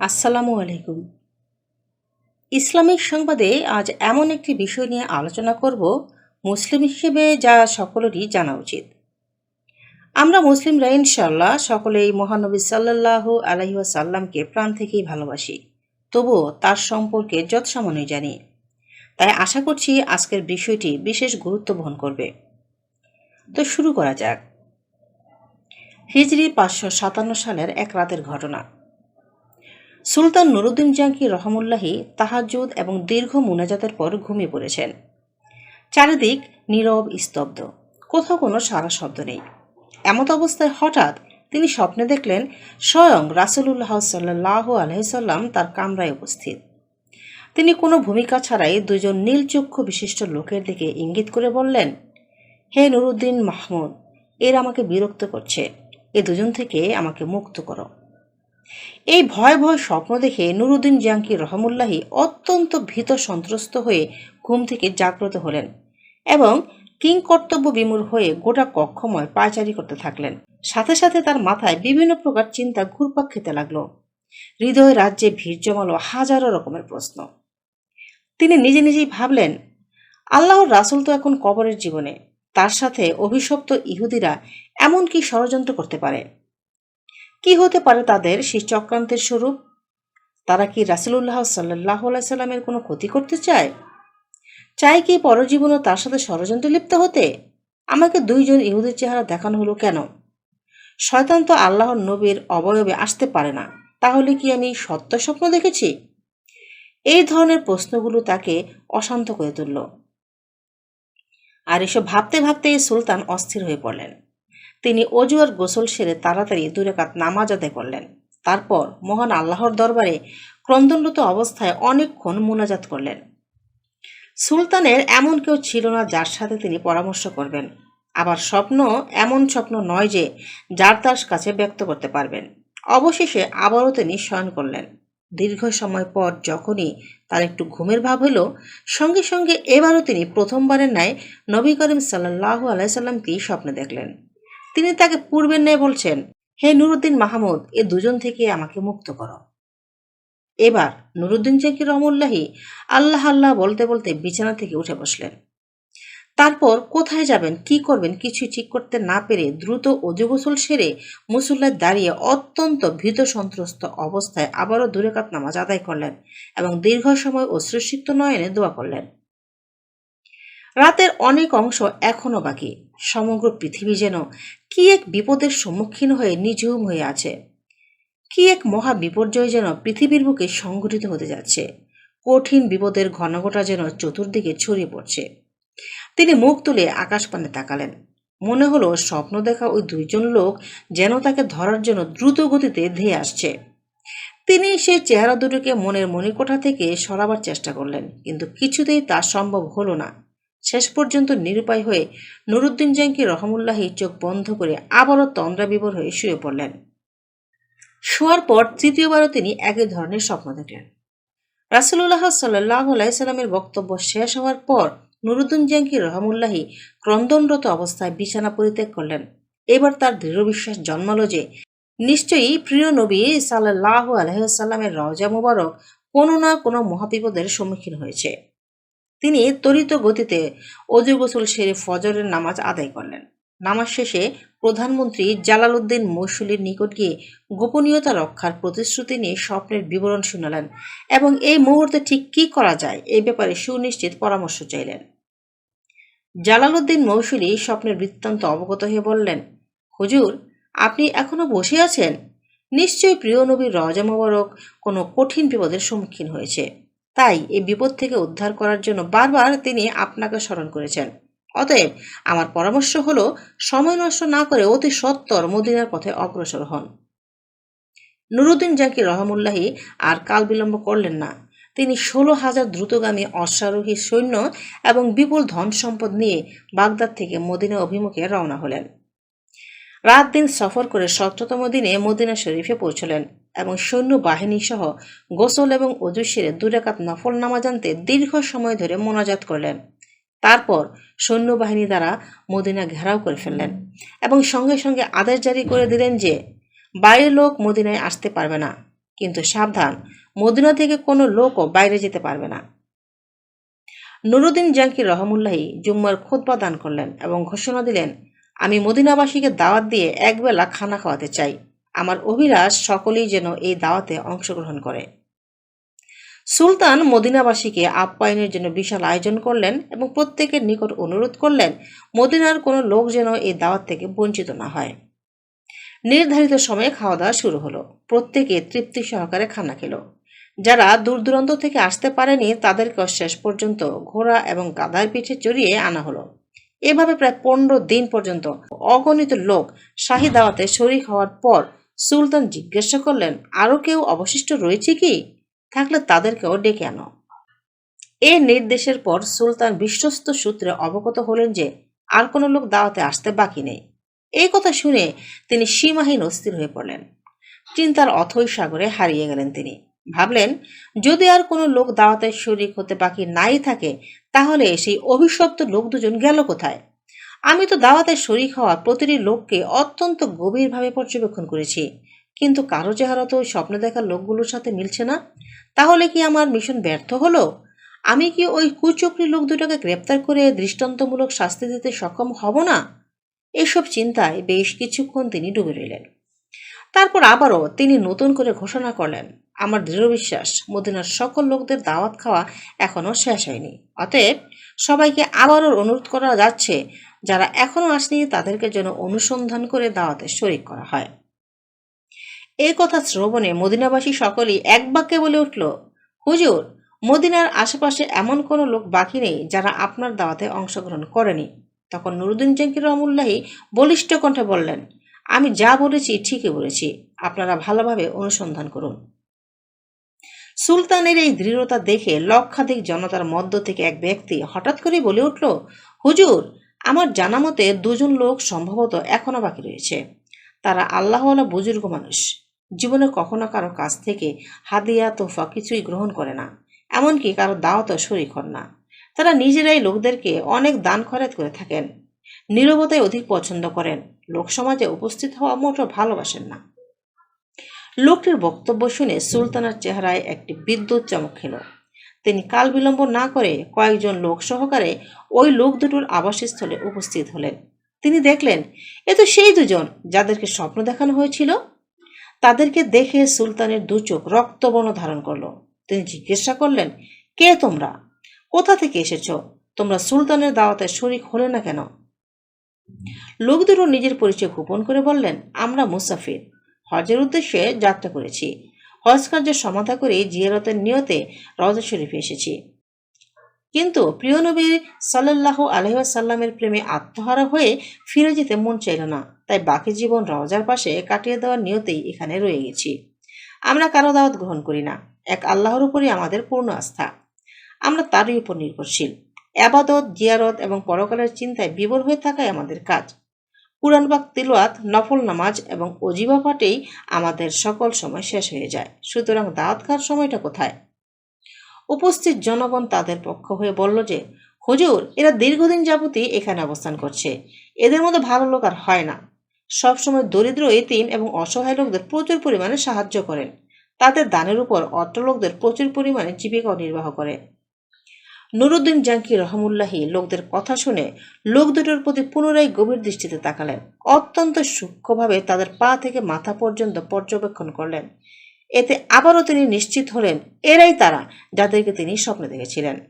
আসসালামু আলাইকুম। ইসলামিক সংবাদে আজ এমন একটি বিষয় নিয়ে আলোচনা করব মুসলিম হিসেবে যা সকলেরই জানা উচিত। আমরা মুসলিমরা ইনশাল্লাহ সকলেই মহানবী সাল্লাল্লাহু আলহিহাসাল্লামকে প্রাণ থেকেই ভালোবাসি। তবুও তার সম্পর্কে যৎসামান্য জানি। তাই আশা করছি আজকের বিষয়টি বিশেষ গুরুত্ব বহন করবে। তো শুরু করা যাক। হিজরি পাঁচশো সাতান্ন সালের এক রাতের ঘটনা। সুলতান নুরুদ্দিন জাঙ্কি রহমুল্লাহি তাহাজুদ এবং দীর্ঘ মুনাজাতের পর ঘুমিয়ে পড়েছেন। চারিদিক নীরব, স্তব্ধ। কোথাও কোনো সারা শব্দ নেই। এমত অবস্থায় হঠাৎ তিনি স্বপ্নে দেখলেন, স্বয়ং রাসুলুল্লাহ সাল্লাহ আলহিসাল্লাম তার কামরায় উপস্থিত। তিনি কোনো ভূমিকা ছাড়াই দুজন নীলচক্ষু বিশিষ্ট লোকের দিকে ইঙ্গিত করে বললেন, হে নুরুদ্দিন মাহমুদ, এর আমাকে বিরক্ত করছে। এ দুজন থেকে আমাকে মুক্ত করো। এই ভয় ভয় স্বপ্ন দেখে নুরুদ্দিন জাঙ্কি রহমুল্লাহি অত্যন্ত ভীত সন্ত্রস্ত হয়ে ঘুম থেকে জাগ্রত হলেন এবং কিংকর্তব্য বিমূর হয়ে গোটা কক্ষময় পায়চারি করতে থাকলেন। সাথে সাথে তার মাথায় বিভিন্ন প্রকার চিন্তা ঘুরপাক খেতে লাগল। হৃদয় রাজ্যে ভিড় জমালো হাজারো রকমের প্রশ্ন। তিনি নিজে নিজেই ভাবলেন, আল্লাহর রাসুল তো এখন কবরের জীবনে। তার সাথে অভিশপ্ত ইহুদিরা এমন কি ষড়যন্ত্র করতে পারে? কি হতে পারে তাদের সেই চক্রান্তের স্বরূপ? তারা কি রাসুলুল্লাহ সাল্লাহ সাল্লামের কোনো ক্ষতি করতে চায়? চায় কি পরজীবনও তার সাথে ষড়যন্ত্রে লিপ্ত হতে? আমাকে দুইজন ইহুদের চেহারা দেখানো হলো কেন? শয়তান তো আল্লাহর নবীর অবয়বে আসতে পারে না, তাহলে কি আমি সত্য স্বপ্ন দেখেছি? এই ধরনের প্রশ্নগুলো তাকে অশান্ত করে তুলল। আর এসব ভাবতে ভাবতে সুলতান অস্থির হয়ে পড়লেন। তিনি অজু আর গোসল সেরে তাড়াতাড়ি দুরেকাত নামাজ আদায় করলেন। তারপর মহান আল্লাহর দরবারে ক্রন্দনরত অবস্থায় অনেকক্ষণ মোনাজাত করলেন। সুলতানের এমন কেউ ছিল না যার সাথে তিনি পরামর্শ করবেন। আবার স্বপ্ন এমন স্বপ্ন নয় যে যার তার কাছে ব্যক্ত করতে পারবেন। অবশেষে আবারও তিনি শয়ন করলেন। দীর্ঘ সময় পর যখনই তার একটু ঘুমের ভাব হলো, সঙ্গে সঙ্গে এবারও তিনি প্রথমবারের ন্যায় নবী করিম সাল্লাহ আলাইসাল্লামকেই স্বপ্নে দেখলেন। তিনি তাকে পূর্বের ন্যায় বলছেন, হে নুরুদ্দিন মাহমুদ, এ দুজন থেকে আমাকে মুক্ত করো। এবার নুরুদ্দিন জাকি রহমুল্লাহি আল্লাহ আল্লাহ বলতে বলতে বিছানা থেকে উঠে বসলেন। তারপর কোথায় যাবেন, কি করবেন কিছু ঠিক করতে না পেরে দ্রুত অজুগোসল সেরে মুসল্লায় দাঁড়িয়ে অত্যন্ত ভীত সন্ত্রস্ত অবস্থায় আবারও দূরেকাত নামাজ আদায় করলেন এবং দীর্ঘ সময় অশ্রুসিক্ত নয়নে দোয়া করলেন। রাতের অনেক অংশ এখনও বাকি। সমগ্র পৃথিবী যেন কি এক বিপদের সম্মুখীন হয়ে নিঝুম হয়ে আছে। কি এক মহা বিপর্যয় যেন পৃথিবীর বুকে সংঘটিত হতে যাচ্ছে। কঠিন বিপদের ঘনঘটা যেন চতুর্দিকে ছড়িয়ে পড়ছে। তিনি মুখ তুলে আকাশপানে তাকালেন। মনে হলো স্বপ্ন দেখা ওই দুইজন লোক যেন তাকে ধরার জন্য দ্রুত গতিতে ধেয়ে আসছে। তিনি সেই চেহারা দুটোকে মনের মণিকোঠা থেকে সরাবার চেষ্টা করলেন, কিন্তু কিছুতেই তা সম্ভব হলো না। শেষ পর্যন্ত নিরুপায় হয়ে নুরুদ্দিন জাঙ্কি রহমুল্লাহি চোখ বন্ধ করে আবারও তন্দ্রা বিবর হয়ে শুয়ে পড়লেন। শোয়ার পর তৃতীয়বারও তিনি একই ধরনের স্বপ্ন দেখলেন। রাসুল্লাহ সাল্লাহ আলাইসাল্লামের বক্তব্য শেষ হওয়ার পর নুরুদ্দিন জাঙ্কি রহমুল্লাহি ক্রন্দনরত অবস্থায় বিছানা পরিত্যাগ করলেন। এবার তার দৃঢ় বিশ্বাস জন্মালো যে নিশ্চয়ই প্রিয় নবী সাল্লাহ আলহামের রওজা মুবারক কোনো না কোনো মহাবিপদের সম্মুখীন হয়েছে। তিনি ত্বরিত গতিতে অজু গোসল সেরে ফজরের নামাজ আদায় করলেন। নামাজ শেষে প্রধানমন্ত্রী জালালউদ্দিন মৌসুলির নিকট গিয়ে গোপনীয়তা রক্ষার প্রতিশ্রুতি নিয়ে স্বপ্নের বিবরণ শুনালেন এবং এই মুহূর্তে ঠিক কি করা যায় এই ব্যাপারে সুনিশ্চিত পরামর্শ চাইলেন। জালালউদ্দিন মৌসুলি স্বপ্নের বৃত্তান্ত অবগত হয়ে বললেন, হুজুর, আপনি এখনও বসে আছেন? নিশ্চয়ই প্রিয় নবীর রজা মোবারক কোনো কঠিন বিপদের সম্মুখীন হয়েছে। তাই এই বিপদ থেকে উদ্ধার করার জন্য বারবার তিনি আপনাকে স্মরণ করেছেন। অতএব আমার পরামর্শ হলো, সময় নষ্ট না করে অতি সত্তর মদিনার পথে অগ্রসর হন। নুরুদ্দিন জাকির রহমুল্লাহি আর কাল বিলম্ব করলেন না। তিনি ষোলো হাজার দ্রুতগামী অশ্বারোহী সৈন্য এবং বিপুল ধন সম্পদ নিয়ে বাগদাদ থেকে মদিনা অভিমুখে রওনা হলেন। রাত দিন সফর করে সপ্ততম দিনে মদিনা শরীফে পৌঁছলেন এবং সৈন্য বাহিনী সহ গোসল এবং অজু সেরে দুরাকাত নফল নামাজ আনতে দীর্ঘ সময় ধরে মোনাজাত করলেন। তারপর সৈন্যবাহিনী দ্বারা মদিনা ঘেরাও করে ফেললেন এবং সঙ্গে সঙ্গে আদেশ জারি করে দিলেন যে, বাইরের লোক মদিনায় আসতে পারবে না, কিন্তু সাবধান, মদিনা থেকে কোনো লোকও বাইরে যেতে পারবে না। নুরুদ্দিন জাঙ্কির রহমুল্লাহি জুম্মার খোদবা দান করলেন এবং ঘোষণা দিলেন আমি মদিনাবাসীকে দাওয়াত দিয়ে একবেলা খানা খাওয়াতে চাই। আমার অভিলাষ সকলেই যেন এই দাওয়াতে অংশগ্রহণ করে। সুলতান মদিনাবাসীকে আপ্যায়নের জন্য বিশাল আয়োজন করলেন এবং প্রত্যেকের নিকট অনুরোধ করলেন, মদিনার কোনো লোক যেন এই দাওয়াত থেকে বঞ্চিত না হয়। নির্ধারিত সময়ে খাওয়া দাওয়া শুরু হলো। প্রত্যেকে তৃপ্তি সহকারে খানা খেলো। যারা দূর দূরান্ত থেকে আসতে পারেনি তাদেরকে শেষ পর্যন্ত ঘোড়া এবং গাদার পিঠে চড়িয়ে আনা হলো। এভাবে প্রায় পনেরো দিন পর্যন্ত অগণিত লোক শাহী দাওয়াতে শরিক হওয়ার পর সুলতান জিজ্ঞাসা করলেন আরও কেউ অবশিষ্ট রয়েছে কি? থাকলে তাদেরকেও ডেকে আনো। এ নির্দেশের পর সুলতান বিশ্বস্ত সূত্রে অবগত হলেন যে আর কোনো লোক দাওয়াতে আসতে বাকি নেই। এই কথা শুনে তিনি সীমাহীন অস্থির হয়ে পড়লেন। চিন্তার অথৈ সাগরে হারিয়ে গেলেন তিনি। ভাবলেন, যদি আর কোনো লোক দাওয়াতে শরিক হতে বাকি নাই থাকে তাহলে সেই অভিশপ্ত লোক দুজন গেল কোথায়? আমি তো দাওয়াতের শরিক হওয়া প্রতিটি লোককে অত্যন্ত গভীরভাবে পর্যবেক্ষণ করেছি। কিন্তু কারও চেহারা তো স্বপ্নে দেখা লোকগুলোর সাথে মিলছে না। তাহলে কি আমার মিশন ব্যর্থ হলো? আমি কি ওই কুচক্রী লোক দুটোকে গ্রেপ্তার করে দৃষ্টান্তমূলক শাস্তি দিতে সক্ষম হব না? এসব চিন্তায় বেশ কিছুক্ষণ তিনি ডুবে রইলেন। তারপর আবারও তিনি নতুন করে ঘোষণা করলেন, আমার দৃঢ় বিশ্বাস, মদিনার সকল লোকদের দাওয়াত খাওয়া এখনও শেষ হয়নি। অতএব সবাইকে আবারও অনুরোধ করা যাচ্ছে, যারা এখনও আসেনি তাদেরকে যেন অনুসন্ধান করে দাওয়াতে শরিক করা হয়। এই কথা শ্রবণে মদিনাবাসী সকলেই এক বাক্যে বলে উঠল, হুজুর, মদিনার আশেপাশে এমন কোনো লোক বাকি নেই যারা আপনার দাওয়াতে অংশগ্রহণ করেনি। তখন নুরুদ্দিন জাঙ্কির রহমুল্লাহি বলিষ্ঠ কণ্ঠে বললেন আমি যা বলেছি ঠিকই বলেছি। আপনারা ভালোভাবে অনুসন্ধান করুন। সুলতানের এই দৃঢ়তা দেখে লক্ষাধিক জনতার মধ্য থেকে এক ব্যক্তি হঠাৎ করে বলে উঠল, হুজুর, আমার জানা মতে দুজন লোক সম্ভবত এখনও বাকি রয়েছে। তারা আল্লাহওয়ালা বুজুর্গ মানুষ। জীবনে কখনো কারও কাছ থেকে হাদিয়া তোফা কিছুই গ্রহণ করে না। এমনকি কারও দাওয়াতও শরিক হন না। তারা নিজেরাই লোকদেরকে অনেক দান খরচ করে থাকেন। নীরবতায় অধিক পছন্দ করেন। লোকসমাজে উপস্থিত হওয়া মোটো ভালোবাসেন না। লোকটির বক্তব্য শুনে সুলতানার চেহারায় একটি বিদ্যুৎ চমক খেল। তিনি কাল বিলম্ব না করে কয়েকজন লোক সহকারে ওই লোক দুটোর আবাসস্থলে উপস্থিত হলেন। তিনি দেখলেন, এ তো সেই দুজন যাদেরকে স্বপ্ন দেখানো হয়েছিল। তাদেরকে দেখে সুলতানের দু চোখ রক্তবর্ণ ধারণ করল। তিনি জিজ্ঞাসা করলেন, কে তোমরা? কোথা থেকে এসেছ? তোমরা সুলতানের দাওয়াতে শরিক হলে না কেন? লোক দুটো নিজের পরিচয় গোপন করে বললেন, আমরা মুসাফির। হজের উদ্দেশ্যে যাত্রা করেছি। হজ কার্যের সমাধা করে জিয়ারতের নিয়তে রজা শরীফে এসেছি। কিন্তু প্রিয় নবী সাল্লাহ আলহাসাল্লামের প্রেমে আত্মহারা হয়ে ফিরে যেতে মন চাইল না। তাই বাকি জীবন রওজার পাশে কাটিয়ে দেওয়ার নিয়তেই এখানে রয়ে গেছি। আমরা কারও দাওয়াত গ্রহণ করি না। এক আল্লাহর উপরই আমাদের পূর্ণ আস্থা। আমরা তারই উপর নির্ভরশীল। আবাদত, জিয়ারত এবং পরকালের চিন্তায় বিবর হয়ে থাকাই আমাদের কাজ। কুরআন বাক তিলওয়াত, নফল নামাজ এবং অজিবা পাঠেই আমাদের সকল সময় শেষ হয়ে যায়। সুতরাং দাওয়াত খাওয়ার সময়টা কোথায়? উপস্থিত জনগণ তাদের পক্ষ হয়ে বলল যে, হুজুর, এরা দীর্ঘদিন যাবতই এখানে অবস্থান করছে। এদের মধ্যে ভালো লোক আর হয় না। সবসময় দরিদ্র, এতিম এবং অসহায় লোকদের প্রচুর পরিমাণে সাহায্য করেন। তাদের দানের উপর অর্থ লোকদের প্রচুর পরিমাণে জীবিকা নির্বাহ করে। নুরুদ্দিন জাঙ্কি রহমুল্লাহি লোকদের কথা শুনে লোক দুটোর প্রতি পুনরায় গভীর দৃষ্টিতে তাকালেন। অত্যন্ত সূক্ষ্মভাবে তাদের পা থেকে মাথা পর্যন্ত পর্যবেক্ষণ করলেন। এতে আবারও তিনি নিশ্চিত হলেন, এরাই তারা যাদেরকে তিনি স্বপ্নে দেখেছিলেন।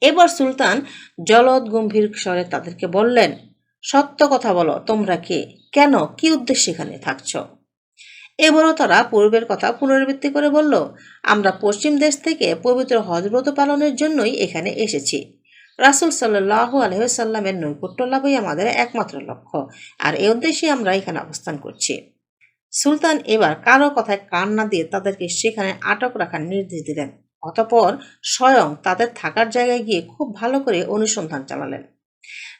এবার সুলতান জলদ গম্ভীর স্বরে তাদেরকে বললেন, সত্য কথা বলো, তোমরা কে? কেন? কি উদ্দেশ্যে এখানে থাকছ? এবারও তারা পূর্বের কথা পুনরাবৃত্তি করে বলল, আমরা পশ্চিম দেশ থেকে পবিত্র হজব্রত পালনের জন্যই এখানে এসেছি। রাসুল সাল্লাহ আলহ্লামের নৈকট্য লাভই আমাদের একমাত্র লক্ষ্য, আর এ উদ্দেশ্যে আমরা এখানে অবস্থান করছি। সুলতান এবার কারও কথায় কান না দিয়ে তাদেরকে সেখানে আটক রাখার নির্দেশ দিলেন। অতপর স্বয়ং তাদের থাকার জায়গায় গিয়ে খুব ভালো করে অনুসন্ধান চালালেন।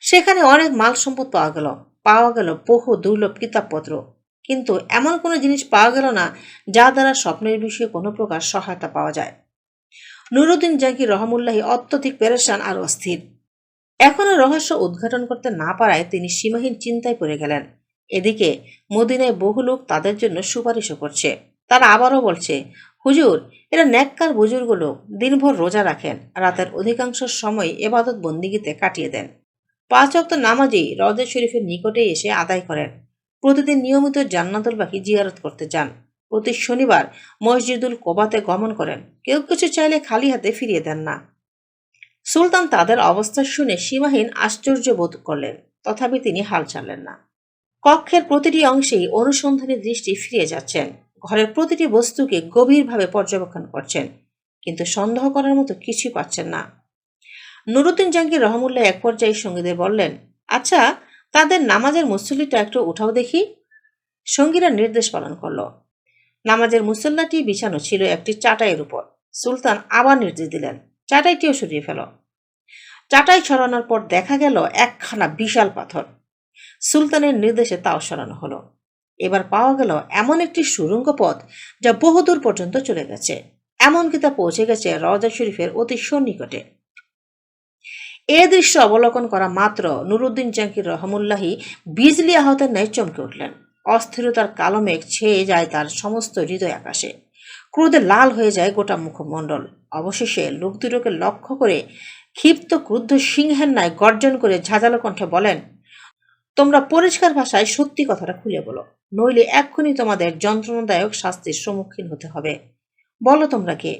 সেখানে অনেক মাল সম্পদ পাওয়া গেল। পাওয়া গেল বহু দুর্লভ কিতাবপত্র। কিন্তু এমন কোনো জিনিস পাওয়া গেল না যা দ্বারা স্বপ্নের বিষয়ে কোনো প্রকার সহায়তা পাওয়া যায়। নুরুদ্দিন জাকির রহমুল্লাহি অত্যধিক পেরেশান আর অস্থির। এখনও রহস্য উদ্ঘাটন করতে না পারায় তিনি সীমাহীন চিন্তায় পড়ে গেলেন। এদিকে মদিনায় বহু লোক তাদের জন্য সুপারিশও করছে। তারা আবারও বলছে, হুজুর, এরা ন্যাক্কার বুজুর্গ লোক, দিনভর রোজা রাখেন, রাতের অধিকাংশ সময় এবাদত বন্দিগিতে কাটিয়ে দেন। পাঁচ অক্ত নামাজেই রজা শরীফের নিকটে এসে আদায় করেন। প্রতিদিন নিয়মিত জান্নাতুল বাকি জিয়ারত করতে যান প্রতি শনিবার মসজিদুল কোবাতে গমন করেন। কেউ কিছু চাইলে খালি হাতে ফিরিয়ে দেন না। সুলতান তাদের অবস্থা শুনে সীমাহীন আশ্চর্য বোধ করলেন, তথাপি তিনি হাল ছাড়লেন না। কক্ষের প্রতিটি অংশেই অনুসন্ধানী দৃষ্টি ফিরিয়ে যাচ্ছেন। ঘরের প্রতিটি বস্তুকে গভীরভাবে পর্যবেক্ষণ করছেন, কিন্তু সন্দেহ করার মতো কিছুই পাচ্ছেন না। নুরুদ্দিন জাহাঙ্গীর রহমুল্লাহ এক পর্যায়ে সঙ্গীদের বললেন আচ্ছা তাদের নামাজের মুসল্লিটা একটু উঠাও দেখি। সঙ্গীরা নির্দেশ পালন করল। নামাজের মুসল্লাটি বিছানো ছিল একটি চাটাইয়ের উপর। সুলতান আবার নির্দেশ দিলেন, চাটাইটিও সরিয়ে ফেল। চাটাই ছড়ানোর পর দেখা গেল একখানা বিশাল পাথর। সুলতানের নির্দেশে তাও সরানো হলো। এবার পাওয়া গেল এমন একটি সুরঙ্গ পথ যা বহুদূর পর্যন্ত চলে গেছে। এমনকি তা পৌঁছে গেছে রওজা শরীফের অতি সন্নিকটে। এ দৃশ্য অবলোকন করা মাত্র নুরুদ্দিন জাঙ্কির রহমুল্লাহি বিজলি আহতের ন্যায় চমকে উঠলেন। অস্থিরতার কালো মেঘ ছেয়ে যায় তার সমস্ত হৃদয় আকাশে। ক্রোধে লাল হয়ে যায় গোটা মুখমণ্ডল। অবশেষে লোক দুটোকে লক্ষ্য করে ক্ষিপ্ত, ক্রুদ্ধ সিংহের ন্যায় গর্জন করে ঝাঁঝালো কণ্ঠে বলেন, তোমরা পরিষ্কার ভাষায় সত্যি কথাটা খুলে বলো, নইলে এক্ষুনি তোমাদের যন্ত্রণাদায়ক শাস্তির সম্মুখীন হতে হবে। বলো তোমরা কে?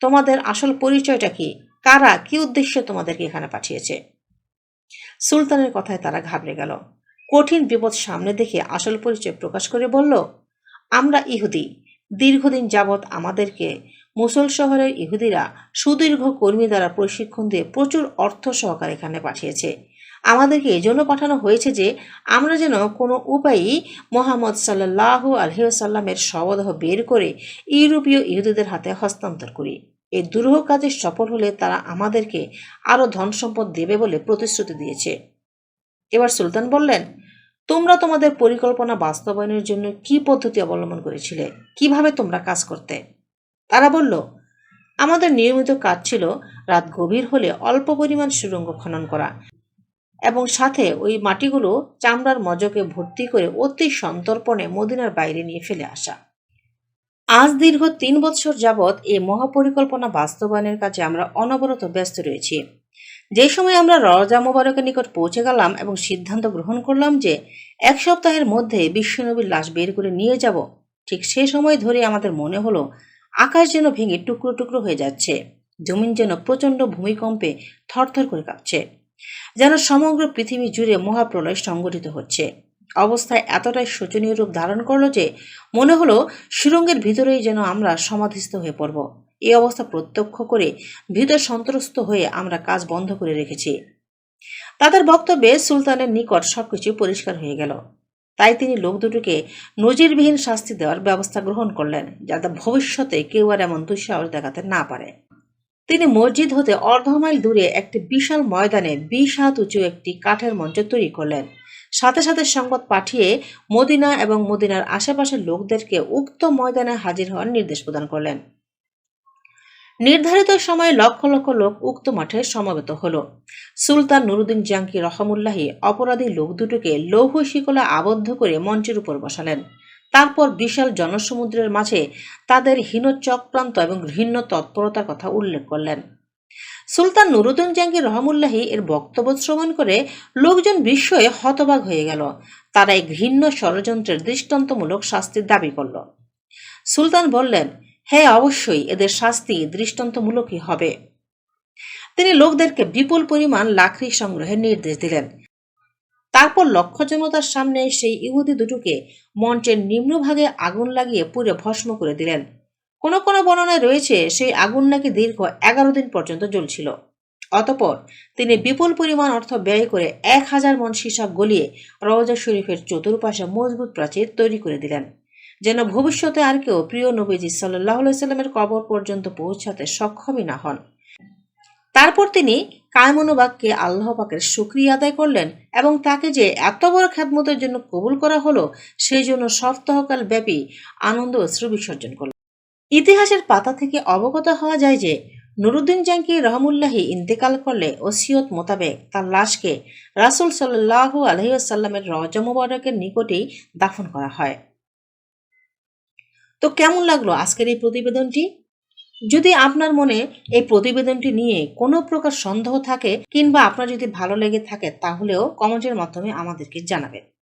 তোমাদের আসল পরিচয়টা কি? কারা, কি উদ্দেশ্যে তোমাদেরকে এখানে পাঠিয়েছে? সুলতানের কথায় তারা ঘাবড়ে গেল। কঠিন বিপদ সামনে দেখে আসল পরিচয় প্রকাশ করে বলল, আমরা ইহুদি। দীর্ঘদিন যাবৎ আমাদেরকে মুসল শহরের ইহুদিরা সুদীর্ঘ কর্মী দ্বারা প্রশিক্ষণ দিয়ে প্রচুর অর্থ সহকারে এখানে পাঠিয়েছে। আমাদেরকে এজন্য পাঠানো হয়েছে যে আমরা যেন কোনো উপায়েই মোহাম্মদ সাল্লাহ আলহিসাল্লামের শবদেহ বের করে ইউরোপীয় ইহুদিদের হাতে হস্তান্তর করি। এই দুরূহ কাজে সফল হলে তারা আমাদেরকে আরও ধন সম্পদ দেবে বলে প্রতিশ্রুতি দিয়েছে। এবার সুলতান বললেন, তোমরা তোমাদের পরিকল্পনা বাস্তবায়নের জন্য কি পদ্ধতি অবলম্বন করেছিলে? কীভাবে তোমরা কাজ করতে? তারা বলল, আমাদের নিয়মিত কাজ ছিল রাত গভীর হলে অল্প পরিমাণ সুরঙ্গ খনন করা এবং সাথে ওই মাটিগুলো চামড়ার মজকে ভর্তি করে অতি সন্তর্পণে মদিনার বাইরে নিয়ে ফেলে আসা। আজ দীর্ঘ তিন বছর যাবৎ এই মহাপরিকল্পনা বাস্তবায়নের কাজে আমরা অনবরত ব্যস্ত রয়েছি। যে সময় আমরা রজা মোবারকের নিকট পৌঁছে গেলাম এবং সিদ্ধান্ত গ্রহণ করলাম যে এক সপ্তাহের মধ্যে বিশ্বনবীর লাশ বের করে নিয়ে যাব, ঠিক সে সময় ধরে আমাদের মনে হলো আকাশ যেন ভেঙে টুকরো টুকরো হয়ে যাচ্ছে, জমিন যেন প্রচণ্ড ভূমিকম্পে থরথর করে কাঁপছে, যেন সমগ্র পৃথিবী জুড়ে মহাপ্রলয় সংগঠিত হচ্ছে। অবস্থায় এতটাই শোচনীয় রূপ ধারণ করল যে মনে হলো সুরঙ্গের ভিতরেই যেন আমরা সমাধিস্থ হয়ে পড়ব। এই অবস্থা প্রত্যক্ষ করে ভিতর সন্ত্রস্ত হয়ে আমরা কাজ বন্ধ করে রেখেছি। তাদের বক্তব্যে সুলতানের নিকট সবকিছু পরিষ্কার হয়ে গেল। তাই তিনি লোক দুটোকে নজিরবিহীন শাস্তি দেওয়ার ব্যবস্থা গ্রহণ করলেন, যাতে ভবিষ্যতে কেউ আর এমন দুঃসাহস দেখাতে না পারে। তিনি মসজিদ হতে অর্ধ মাইল দূরে একটি বিশাল ময়দানে বিশ হাত উঁচু একটি কাঠের মঞ্চ তৈরি করলেন। সাথে সাথে সংবাদ পাঠিয়ে মদিনা এবং মদিনার আশেপাশের লোকদেরকে উক্ত ময়দানে হাজির হওয়ার নির্দেশ প্রদান করলেন। নির্ধারিত সময়ে লক্ষ লক্ষ লোক উক্ত মাঠে সমবেত হল। সুলতান নুরুদ্দিন জাঙ্কি রহমুল্লাহি অপরাধী লোক দুটোকে লৌহ শিকলা আবদ্ধ করে মঞ্চের উপর বসালেন। তারপর বিশাল জনসমুদ্রের মাঝে তাদের হীন চক্রান্ত এবং ঘৃণ্য তৎপরতার কথা উল্লেখ করলেন। সুলতান নুরুদ্দিন জাহাঙ্গীর রহমুল্লাহি এর বক্তব্য শ্রবণ করে লোকজন বিস্ময়ে হতবাক হয়ে গেল। তারা এই ঘৃণ্য ষড়যন্ত্রের দৃষ্টান্তমূলক শাস্তির দাবি করল। সুলতান বললেন হ্যাঁ অবশ্যই, এদের শাস্তি দৃষ্টান্তমূলকই হবে। তিনি লোকদেরকে বিপুল পরিমাণ লাকড়ি সংগ্রহের নির্দেশ দিলেন। তারপর লক্ষ্য জনতার সামনে সেই ইহুদি দুটোকে মঞ্চের নিম্নভাগে আগুন লাগিয়ে পুরে ভস্ম করে দিলেন। কোনো কোনো বর্ণনায় রয়েছে, সেই আগুন নাকি দীর্ঘ এগারো দিন পর্যন্ত জ্বলছিল। অতপর তিনি বিপুল পরিমাণ অর্থ ব্যয় করে এক হাজার মন সীসা গলিয়ে রওজা শরীফের চতুর্পাশে মজবুত প্রাচীর তৈরি করে দিলেন। যেন ভবিষ্যতে আর কেউ প্রিয় নবীজি সাল্লাহ সাল্লামের কবর পর্যন্ত পৌঁছাতে সক্ষমই না হন। তারপর তিনি কায়মনোবাগকে আল্লাহ পাকের সুক্রিয়া আদায় করলেন এবং তাকে যে এত বড় খ্যাতমতের জন্য কবুল করা হলো, সেই জন্য সপ্তাহকাল ব্যাপী আনন্দ অশ্রু বিসর্জন করলেন। ইতিহাসের পাতা থেকে অবগত হওয়া যায় যে, নুরুদ্দিন জাঙ্কি রহমুল্লাহি ইন্তেকাল করলে ওসিয়ত মোতাবেক তার লাশকে রাসুল সাল্লাহ আলহিউসাল্লামের রজা মুবারকের নিকটেই দাফন করা হয়। তো কেমন লাগল আজকের এই প্রতিবেদনটি? যদি আপনার মনে এই প্রতিবেদনটি নিয়ে কোনো প্রকার সন্দেহ থাকে কিংবা আপনার যদি ভালো লেগে থাকে তাহলেও কমেন্টের মাধ্যমে আমাদেরকে জানাবেন।